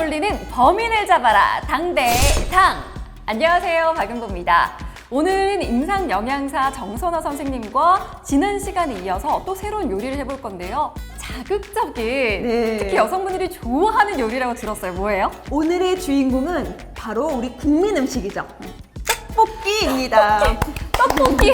올리는 범인을 잡아라. 당대당. 안녕하세요. 박윤보입니다. 오늘은 임상 영양사 정선화 선생님과 지난 시간에 이어서 또 새로운 요리를 해볼 건데요. 자극적인. 네. 특히 여성분들이 좋아하는 요리라고 들었어요. 뭐예요? 오늘의 주인공은 바로 우리 국민 음식이죠. 떡볶이입니다. 떡볶이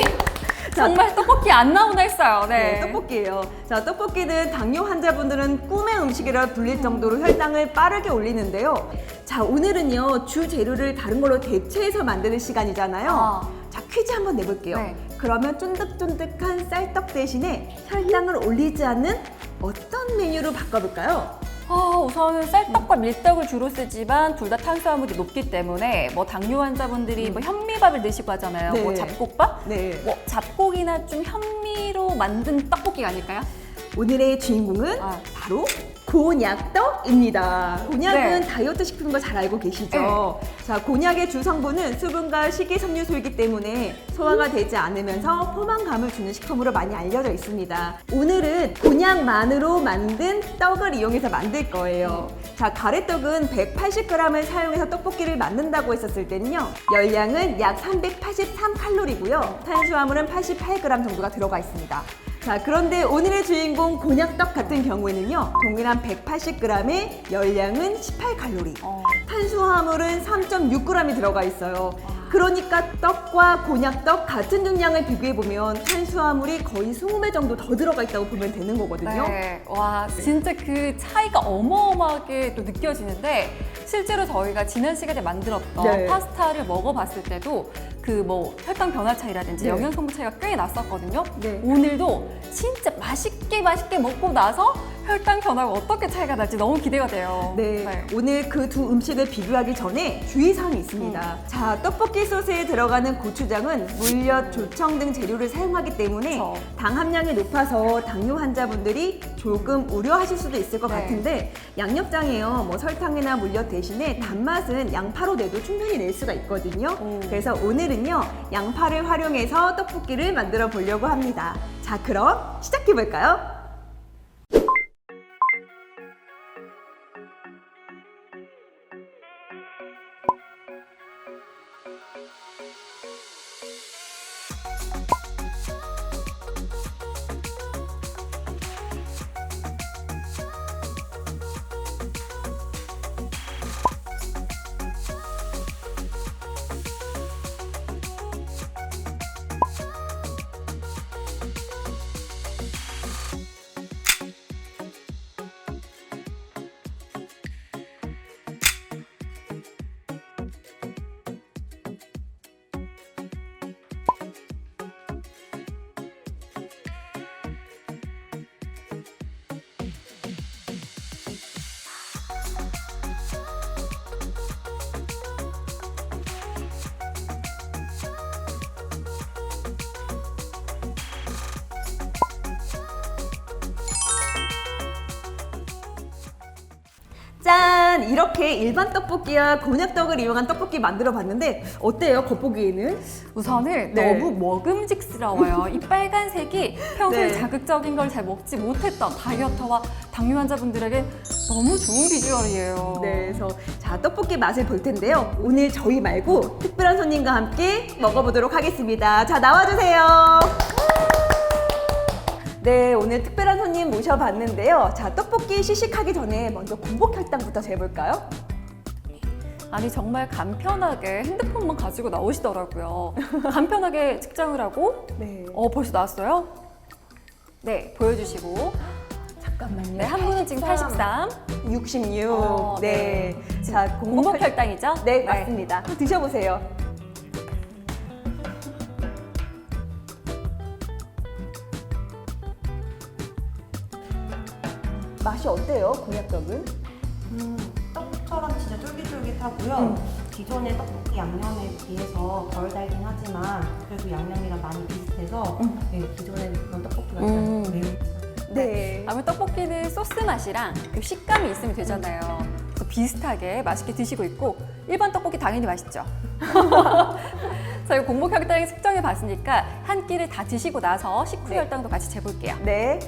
정말 떡볶이 안 나오나 했어요 네, 네, 떡볶이예요. 자, 떡볶이는 당뇨 환자분들은 꿈의 음식이라 불릴 정도로 혈당을 빠르게 올리는데요. 자, 오늘은요 주 재료를 다른 걸로 대체해서 만드는 시간이잖아요. 아. 자, 퀴즈 한번 내볼게요. 네. 그러면 쫀득쫀득한 쌀떡 대신에 혈당을 올리지 않는 어떤 메뉴로 바꿔볼까요? 아, 우선은 쌀떡과 밀떡을 주로 쓰지만 둘 다 탄수화물이 높기 때문에 뭐 당뇨 환자분들이 뭐 현미밥을 드시고 하잖아요. 네. 뭐 잡곡밥? 네. 뭐 잡곡이나 좀 현미로 만든 떡볶이가 아닐까요? 오늘의 주인공은 아. 바로 곤약떡입니다. 곤약은 네. 다이어트 식품인 거 잘 알고 계시죠? 자, 곤약의 주 성분은 수분과 식이섬유소이기 때문에 소화가 되지 않으면서 포만감을 주는 식품으로 많이 알려져 있습니다. 오늘은 곤약만으로 만든 떡을 이용해서 만들 거예요. 자, 가래떡은 180g을 사용해서 떡볶이를 만든다고 했었을 때는요. 열량은 약 383칼로리고요. 탄수화물은 88g 정도가 들어가 있습니다. 자, 그런데 오늘의 주인공 곤약떡 같은 경우에는요, 동일한 180g의 열량은 18칼로리, 어. 탄수화물은 3.6g이 들어가 있어요. 그러니까 떡과 곤약떡 같은 중량을 비교해보면 탄수화물이 거의 20배 정도 더 들어가 있다고 보면 되는 거거든요. 네. 와, 진짜 그 차이가 어마어마하게 또 느껴지는데 실제로 저희가 지난 시간에 만들었던 네. 파스타를 먹어봤을 때도 그 뭐 혈당 변화 차이라든지 네. 영양 성분 차이가 꽤 났었거든요. 네. 오늘도 진짜 맛있게 맛있게 먹고 나서 혈당 변화가 어떻게 차이가 날지 너무 기대가 돼요. 네, 오늘 그 두 음식을 비교하기 전에 주의사항이 있습니다. 음. 자, 떡볶이 소스에 들어가는 고추장은 물엿, 조청 등 재료를 사용하기 때문에 그쵸. 당 함량이 높아서 당뇨 환자분들이 조금 우려하실 수도 있을 것 네. 같은데 양념장에요, 뭐 설탕이나 물엿 대신에 단맛은 양파로 내도 충분히 낼 수가 있거든요. 오. 그래서 오늘은요 양파를 활용해서 떡볶이를 만들어 보려고 합니다. 자, 그럼 시작해 볼까요? 짠! 이렇게 일반 떡볶이와 곤약떡을 이용한 떡볶이 만들어 봤는데 어때요? 겉보기에는? 우선은 네. 너무 먹음직스러워요. 이 빨간색이 평소에 네. 자극적인 걸 잘 먹지 못했던 다이어터와 당뇨 환자분들에게 너무 좋은 비주얼이에요. 네, 그래서 자 떡볶이 맛을 볼 텐데요. 오늘 저희 말고 특별한 손님과 함께 먹어보도록 하겠습니다. 자 나와주세요. 네, 오늘 특별한 손님 모셔봤는데요. 자 떡볶이 시식하기 전에 먼저 공복 혈당부터 재볼까요? 아니 정말 간편하게 핸드폰만 가지고 나오시더라고요. 간편하게 측정을 하고 네. 어 벌써 나왔어요? 네 보여주시고 잠깐만요. 네한 분은 지금 83 66. 어, 네. 자 공복 공복 혈 혈당이죠? 네, 맞습니다. 한번 드셔보세요. 맛이 어때요, 곤약떡은? 음, 떡처럼 진짜 쫄깃쫄깃하고요. 음. 기존의 떡볶이 양념에 비해서 덜 달긴 하지만 그래도 양념이랑 많이 비슷해서 네, 기존의 그런 떡볶이가 음. 매우 네. 아무래도 떡볶이는 소스 맛이랑 그 식감이 있으면 되잖아요. 그래서 비슷하게 맛있게 드시고 있고 일반 떡볶이 당연히 맛있죠. 저희 공복 혈당이 측정해 봤으니까 한 끼를 다 드시고 나서 식후 네. 혈당도 같이 재볼게요. 네.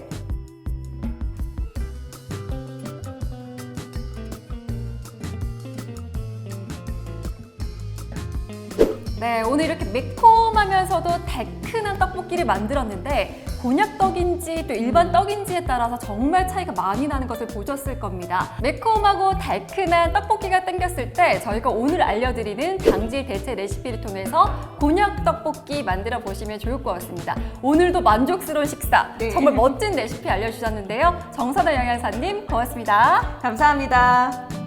네, 오늘 이렇게 매콤하면서도 달큰한 떡볶이를 만들었는데 곤약떡인지 또 일반 떡인지에 따라서 정말 차이가 많이 나는 것을 보셨을 겁니다. 매콤하고 달큰한 떡볶이가 땡겼을 때 저희가 오늘 알려드리는 당질 대체 레시피를 통해서 곤약 떡볶이 만들어 보시면 좋을 것 같습니다. 오늘도 만족스러운 식사, 네. 정말 멋진 레시피 알려주셨는데요. 정선아 영양사님 고맙습니다. 감사합니다.